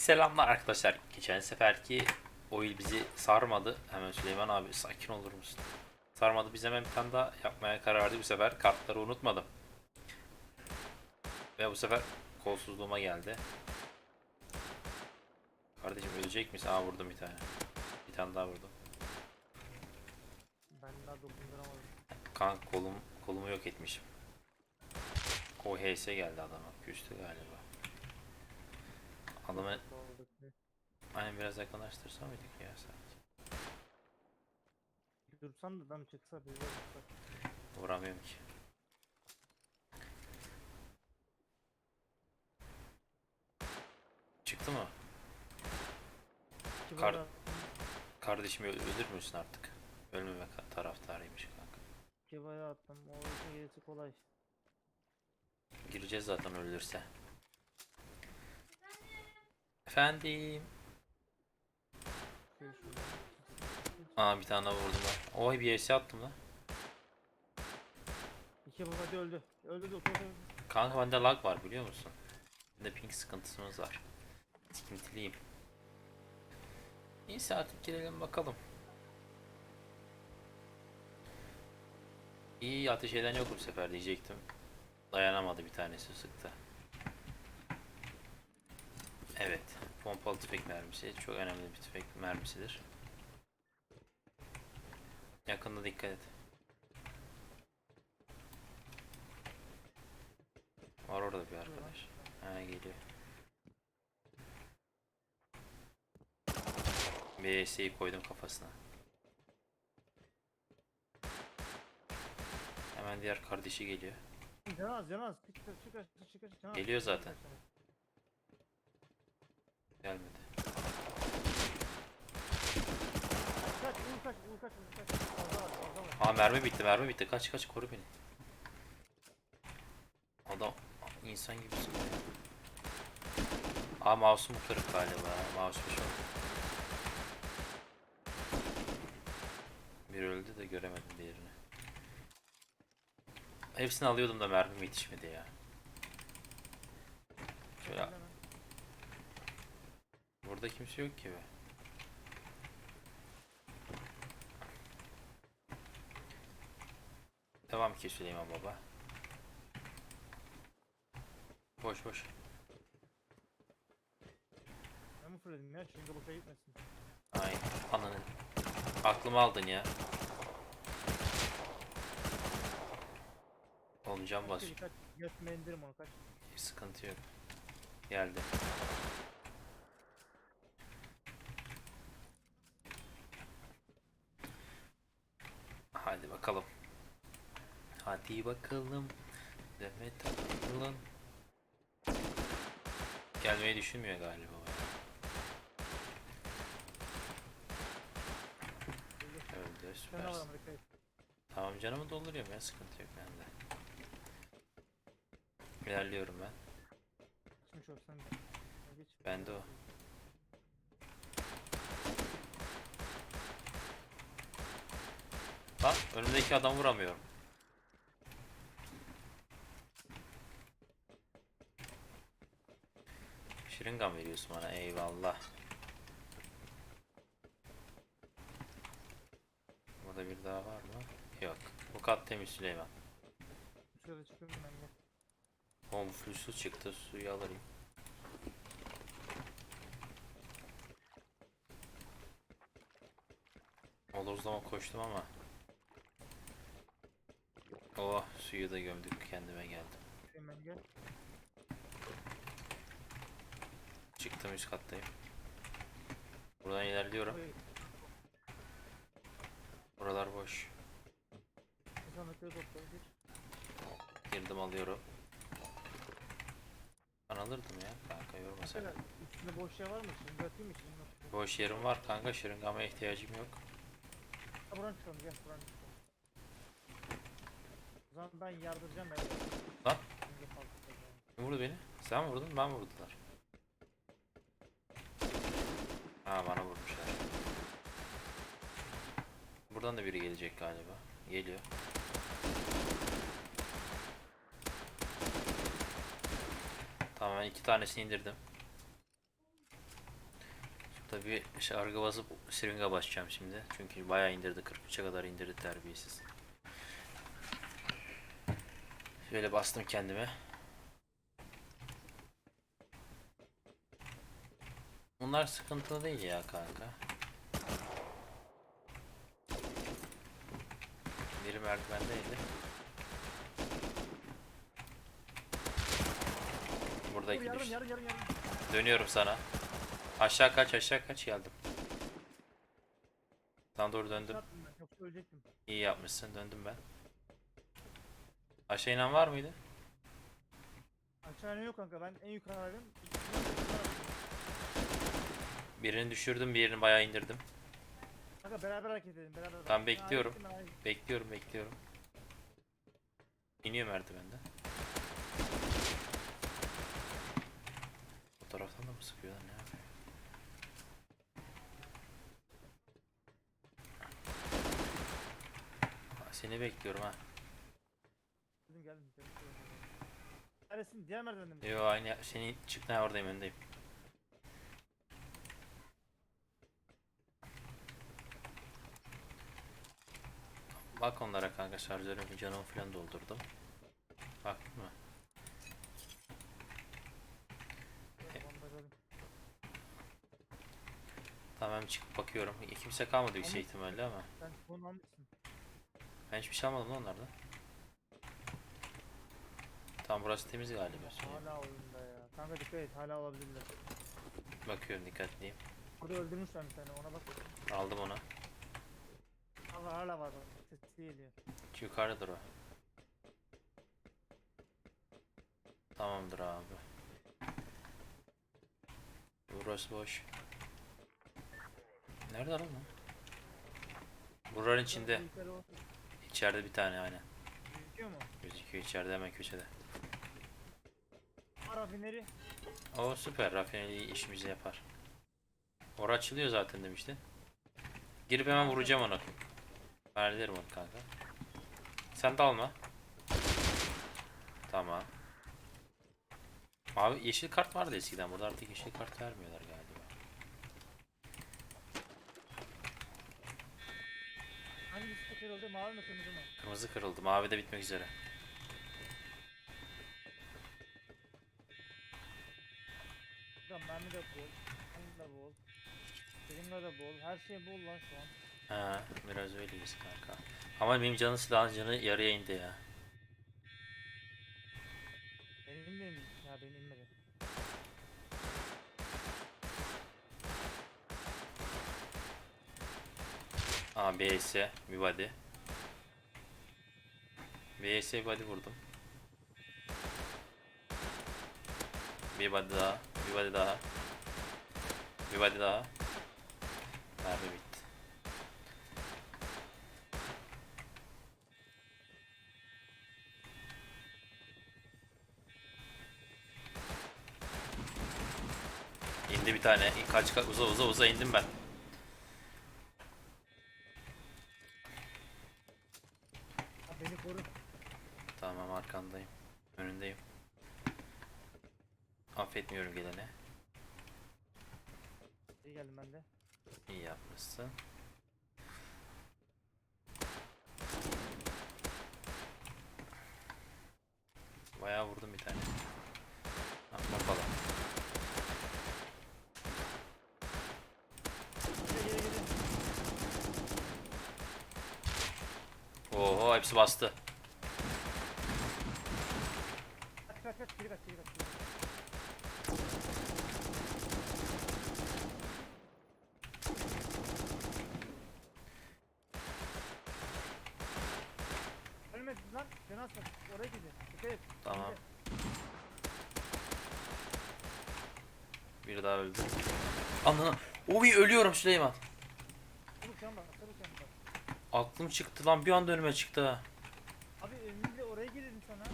Selamlar arkadaşlar. Geçen seferki oyun bizi sarmadı. Hemen Süleyman abi sakin olur musun? Sarmadı. Biz hemen bir tane daha yapmaya karar verdik bu sefer. Kartları unutmadım. Ve bu sefer kolsuzluğuma geldi. Kardeşim ölecek misin? Aa vurdum bir tane. Bir tane daha vurdum. Ben daha dokunduramadım. Kanka kolum, kolumu yok etmişim. O HS geldi adama. Küstü galiba. Adamı hani biraz yakınlaştırsam mıydık ya sanki? Dursam da adam çıksa bize vursa. Vuramıyorum ki. Çıktı mı? Kar- bana Kardeşimi öl- ölür müsün artık? Ölmeme ka- taraftarıymış kanka. kebaya attım. O gerisi kolay. Gireceğiz zaten ölürse. Efendim. Aa bir tane daha vurdum ben. Oy bir ES attım lan. İki baba da öldü. Öldü de otur. otur. Kanka bende lag var biliyor musun? Bende ping sıkıntısımız var. Sıkıntılıyım. Neyse artık girelim bakalım. İyi ateş eden yok bu sefer diyecektim. Dayanamadı bir tanesi sıktı. Evet. Pompalı tüfek mermisi çok önemli bir tüfek mermisidir. Yakında dikkat et. Var orada bir arkadaş. Ha geliyor. BS'yi koydum kafasına. Hemen diğer kardeşi geliyor. Canaz canaz. Çık çık çık çık. Geliyor zaten. Gelmedi. Kaç kaç kaç kaç. Aa mermi bitti mermi bitti. Kaç kaç koru beni. Adam insan gibisin. Aa mouse'um kırık galiba. Mouse bir şey. Bir öldü de göremedim diğerini. Hepsini alıyordum da mermim yetişmedi ya. Şöyle burada kimse yok ki be. Devam ki Süleyman Baba. Boş boş. Ben mi fırladım ya? Çünkü boşa gitmesin. Ay ananı. Aklımı aldın ya. Oğlum cam bas. Kaç kaç. Götüme indirim onu kaç. Sıkıntı yok. Geldi. Hadi bakalım. Hadi bakalım. Demet Akalın. Gelmeyi düşünmüyor galiba. Öldü süper. Tamam canımı dolduruyorum ya sıkıntı yok bende. İlerliyorum ben. Bende o. Lan önümdeki adam vuramıyorum. Şırıngan veriyorsun bana eyvallah. Burada bir daha var mı? Yok. Bu kat temiz Süleyman. Dışarı çıkıyorum ben gel. Home full su çıktı. Suyu alırım. Oluruzlama koştum ama. Oh suyu da gömdük kendime geldim. Hemen gel. Çıktım üst kattayım. Buradan ilerliyorum. Buralar boş. Girdim alıyorum. Ben alırdım ya kanka yorma sen. Üstünde boş yer var mı? Şimdi atayım mı? Boş yerim var kanka şırıngama ihtiyacım yok. Ha buradan çıkalım gel buradan çıkalım. O zaman ben yardıracağım ben. Lan. Kim vurdu beni? Sen mi vurdun? Ben mi vurdular? Ha bana vurmuşlar. Buradan da biri gelecek galiba. Geliyor. Tamam ben iki tanesini indirdim. Tabii şargı basıp siringa basacağım şimdi. Çünkü bayağı indirdi. 43'e kadar indirdi terbiyesiz. Şöyle bastım kendime. Bunlar sıkıntılı değil ya kanka. Biri merdivendeydi. Buradaki yardım. Dönüyorum sana. Aşağı kaç aşağı kaç geldim. Sana doğru döndüm. İyi yapmışsın döndüm ben. Aşağı inen var mıydı? Aşağı yok kanka ben en yukarıdaydım. Birini düşürdüm bir yerini bayağı indirdim. Kanka beraber hareket edelim beraber. Ben bekliyorum. gittim. Bekliyorum bekliyorum. İniyor merdivenden. Bu taraftan da mı sıkıyorlar ne yapıyor? Ha, Seni bekliyorum ha. Geldim geldim. geldim. Neredesin? Diğer merdivende mi? Yo aynı senin çıktın ha oradayım öndeyim. Bak onlara kanka şarjörümü canımı falan doldurdum. Baktın mı? Alayım. Tamam çıkıp bakıyorum. Kimse kalmadı yüksek Ama- ihtimalle ama. Sen bunu almışsın. Ben hiçbir şey almadım lan onlardan. Tam burası temiz galiba. Hala oyunda ya. Kanka dikkat et hala olabilirler. bakıyorum dikkatliyim. Burada öldürmüşler bir tane ona bak. Aldım onu. Hala hala var bak. Sesi geliyor. Yukarıdadır o. Tamamdır abi. Burası boş. Nerede lan bu? Buranın içinde. Yukarı o- İçeride bir tane aynen. Gözüküyor mu? Gözüküyor içeride hemen köşede. Var rafineri. O süper. Rafineri işimizi yapar. Ora açılıyor zaten demişti. Girip hemen vuracağım onu. Hallederim onu kanka. Sen de alma. Tamam. Abi yeşil kart vardı eskiden. Burada artık yeşil kart vermiyorlar galiba. Hangisi kırıldı? Mavi mi kırmızı mı? Kırmızı kırıldı. Mavi de bitmek üzere. Buradan mermi de bol. Mermi de bol. Silinga da bol. Her şey bol lan şu an. Ha, biraz öyleyiz kanka. Ama benim canı silahın canı yarıya indi ya. Benim inmedi. Ya benim inmedi. Aa BS bir body. BS bir body vurdum. Bir body daha, bir body daha. Bir body daha. Mermi bitti. Bir tane. Kaç kaç uza uza uza indim ben. Beni koru. Tamam arkandayım. Önündeyim. Affetmiyorum gelene. İyi geldim ben de. İyi yapmışsın. Bayağı vurdum bir tane. Ha, bakalım. Gele gele gele. Oho hepsi bastı. Tamam. Biri daha öldü. Ananı. Oy ölüyorum Süleyman. Çabuk can bak. Çabuk can bak. Aklım çıktı lan bir anda önüme çıktı ha. Abi önümüzde oraya gidelim sana.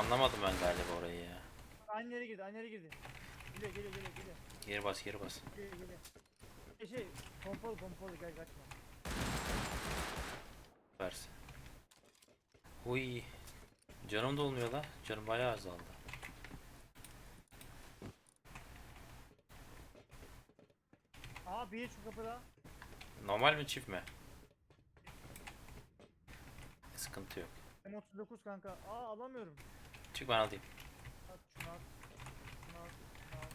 Anlamadım ben galiba orayı ya. Aynı yere girdi. Aynı yere girdi. Geliyor geliyor geliyor geliyor. Geri bas geri bas. Geliyor geliyor. Şey şey. Pompalı pompalı gel kaçma. Versin. Uy. Canım da olmuyor la. Canım bayağı azaldı. Aa bir şu kapıda. Normal mi çift mi? Sıkıntı yok. M39 kanka. Aa alamıyorum. Çık ben alayım. At şunu at. Şunu at. Şunu at.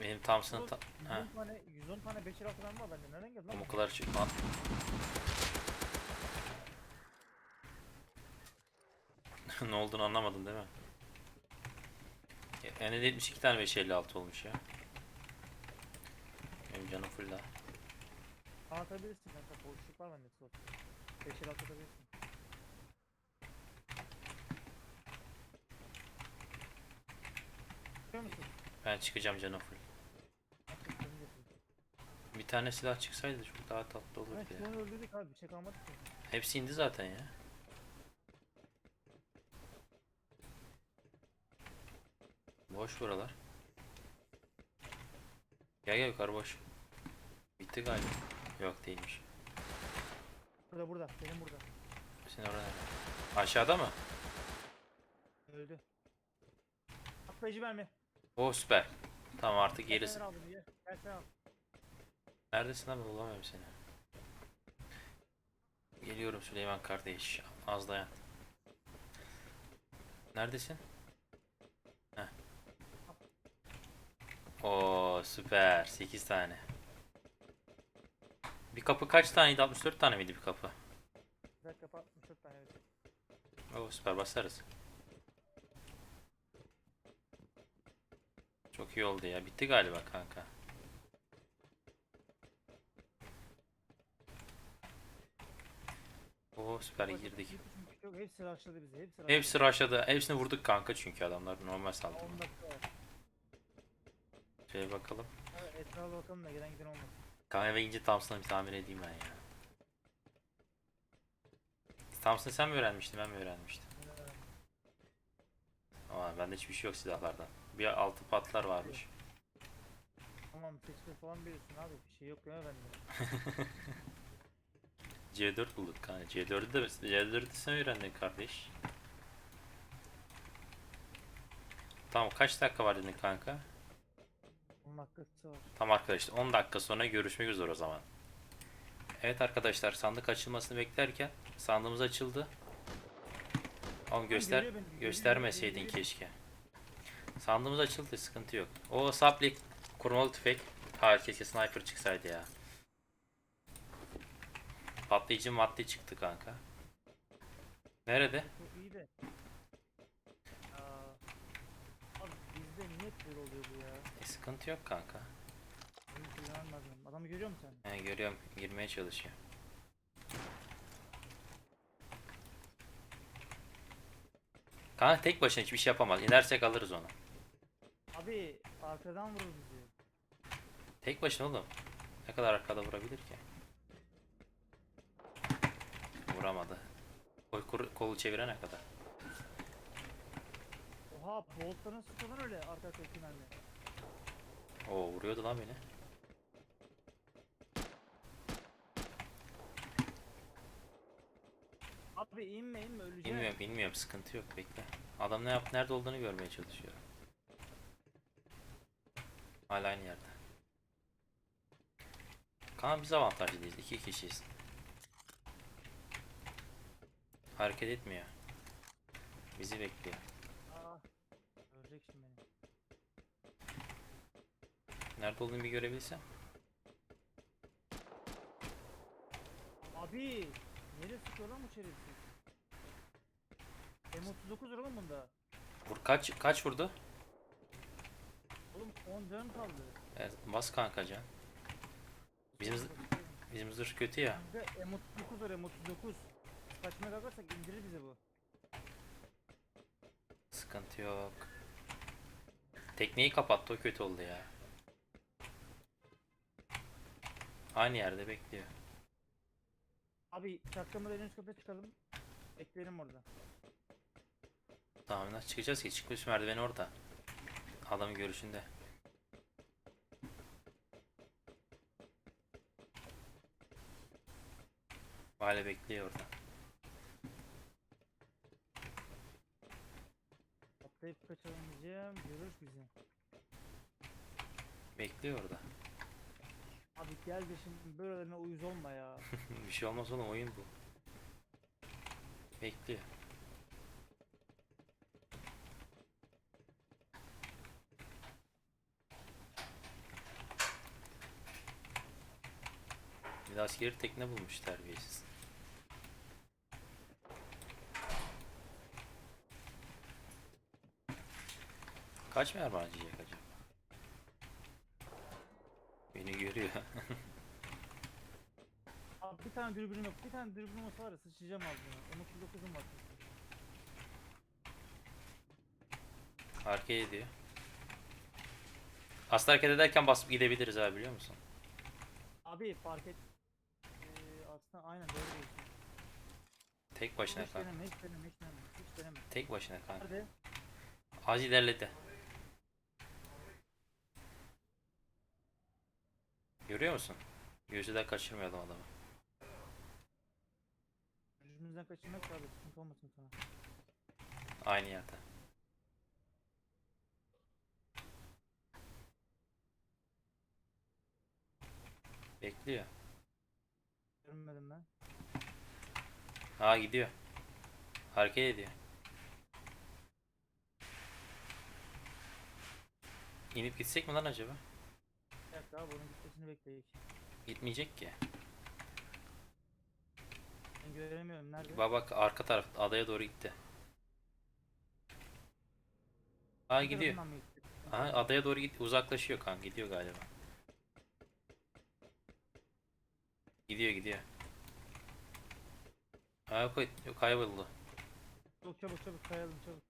Benim Thompson'ın ta 110 ha. tane 110 tane 5 lira falan var bende. Nereden geldi lan? o kadar çık lan. ne olduğunu anlamadın değil mi? En 72 tane 556 olmuş ya. Benim canım full daha. Atabilirsin kanka. Boşluk var bende slot. 5 lira atabilirsin. Biliyor musun? Ben çıkacağım canım full. Bir tane silah çıksaydı çok daha tatlı olurdu ya. şunu öldürdük abi. Bir şey kalmadı ki. Hepsi indi zaten ya. Boş buralar. Gel gel yukarı boş. Bitti galiba. Yok değilmiş. Burada burada. Benim burada. Senin orada nerede? Aşağıda mı? Öldü. Atlayıcı mermi. O süper. Tamam artık Gel gerisi. sen al bunu ye. Gel sen al. Neredesin abi bulamıyorum seni. Geliyorum Süleyman kardeş. Az dayan. Neredesin? Oo süper. 8 tane. Bir kapı kaç taneydi? 64 tane miydi bir kapı? Güzel kapatmış 4 tane. Oo süper basarız. Çok iyi oldu ya. Bitti galiba kanka. Oo süper girdik. Yok hepsi rushladı bizi. Hepsi rushladı. Hepsi rushladı. Hepsini vurduk kanka çünkü adamlar normal 10 saldırı. dakika var. Şöyle bakalım. Evet, etrafa bakalım da gelen giden olmasın. Kanka eve gidince Thompson'ı bir tamir edeyim ben ya. Thompson'ı sen mi öğrenmiştin ben mi öğrenmiştim? Ee, Ama bende hiçbir şey yok silahlardan. Bir altı patlar varmış. Tamam seçme falan bilirsin abi. Bir şey yok ya bende. C4 bulduk kanka. C4'ü de C4'ü de sen öğrendin kardeş. Tamam kaç dakika var dedin kanka? 10 dakikası var. Tam arkadaşlar 10 dakika sonra görüşmek üzere o zaman. Evet arkadaşlar sandık açılmasını beklerken sandığımız açıldı. Oğlum göster görüyor beni, görüyor, göstermeseydin görüyor. keşke. Sandığımız açıldı sıkıntı yok. O saplik kurmalı tüfek. Hayır keşke sniper çıksaydı ya. Patlayıcı madde çıktı kanka. Nerede? İyi de. Aa, abi bizde niye böyle oluyor bu sıkıntı yok kanka. Lazım. Adamı görüyor musun sen? Ben görüyorum girmeye çalışıyor. Kanka tek başına hiçbir şey yapamaz. İnersek alırız onu. Abi arkadan vurur bizi. Tek başına oğlum. Ne kadar arkada vurabilir ki? Vuramadı. Kur- kolu çevirene kadar. Oha boltların sıkılan öyle arka mermi. Oo vuruyordu lan beni. Abi inme inme öleceğim. Bilmiyorum bilmiyorum sıkıntı yok bekle. Adam ne yap nerede olduğunu görmeye çalışıyor. Hala aynı yerde. Kaan biz avantajlıyız. iki kişiyiz. Hareket etmiyor. Bizi bekliyor. Aa, ölecek şimdi beni. Nerede olduğunu bir görebilsem. Abi nereye sıkıyor lan bu şerefsiz? M39 var oğlum bunda. Vur kaç kaç vurdu? Oğlum 10 canım kaldı. Evet, bas kanka can. Bizim bizim zırh kötü ya. Bizde M39 var M39. Kaçmaya kalkarsak indirir bize bu. Sıkıntı yok. Tekneyi kapattı o kötü oldu ya. Aynı yerde bekliyor. Abi çakamı deniz köpe çıkalım. Bekleyelim orada. Tamam nasıl çıkacağız ki? Çıkmış merdiven orada. Adamın görüşünde. Hala bekliyor orada. Atlayıp kaçalım diyeceğim. Görür bizi. Bekliyor orada. Abi gel de şimdi böylelerine uyuz olma ya. bir şey olmaz oğlum oyun bu. Bekliyor. Bir askeri tekne bulmuş terbiyesiz. Kaç mermi harcayacak görüyor. Abi bir tane dürbünüm yok. Bir tane dürbünüm olsa var ya sıçacağım ağzına. 19'um var. Hareket ediyor. Aslında hareket ederken basıp gidebiliriz abi biliyor musun? Abi fark et. Ee, aslında aynen doğru diyorsun. Tek başına hiç kanka. deneme, hiç deneme, hiç deneme. Hiç deneme. Tek başına kanka. Nerede? Az ilerledi. Görüyor musun? Gözüden kaçırmıyordum adamı. Yüzümüzden kaçırmak abi sıkıntı olmasın sana. Aynı yerde. Bekliyor. Görmedim ben. Ha gidiyor. Hareket ediyor. İnip gitsek mi lan acaba? Abi onun gitmesini bekleyek. Gitmeyecek ki. Ben göremiyorum nerede? Bak bak arka taraf adaya doğru gitti. Bir gidiyor. tarafından mı gitti? Aha adaya doğru gitti. Uzaklaşıyor kan. Gidiyor galiba. Gidiyor gidiyor. Ha koy kayboldu. Çabuk çabuk çabuk kayalım çabuk.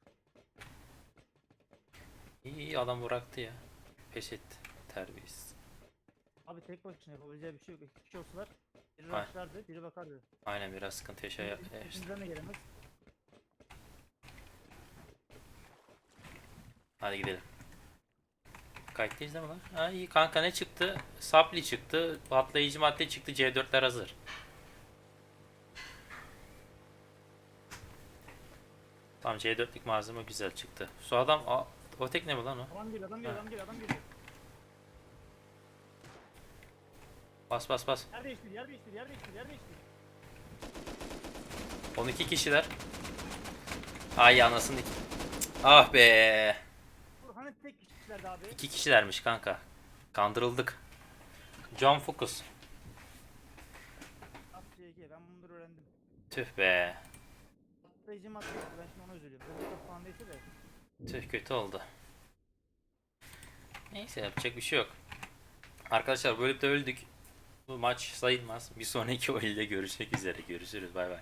İyi iyi adam bıraktı ya. Pes etti. Terbiyesiz. Abi tek başına yapabileceği bir şey yok. İki kişi olsalar biri Aynen. rushlardı, biri bakardı. Aynen biraz sıkıntı yaşaya. İşte. Bizimizden de gelemez. Hadi gidelim. Kayıttayız değil mi lan? Ha iyi kanka ne çıktı? Sapli çıktı. Patlayıcı madde çıktı. C4'ler hazır. Tamam C4'lük malzeme güzel çıktı. Su adam Aa, o tekne mi lan o? Adam geliyor, adam geliyor, Ha. adam geliyor, adam geliyor. Bas bas bas. Yer değiştir, yer değiştir, yer değiştir, yer değiştir. 12 kişiler. Ay anasını. Cık, Ah be. Bu hani tek kişilerdi abi. 2 kişilermiş kanka. Kandırıldık. John Focus. At CG, ben bunları öğrendim. Tüh be. Atlayıcı yok, ben şimdi ona üzülüyorum. Ben falan değilse de. Tüh kötü oldu. Neyse yapacak bir şey yok. Arkadaşlar böyle de öldük. Bu maç sayılmaz. Bir sonraki oyunda görüşmek üzere. Görüşürüz. Bay bay.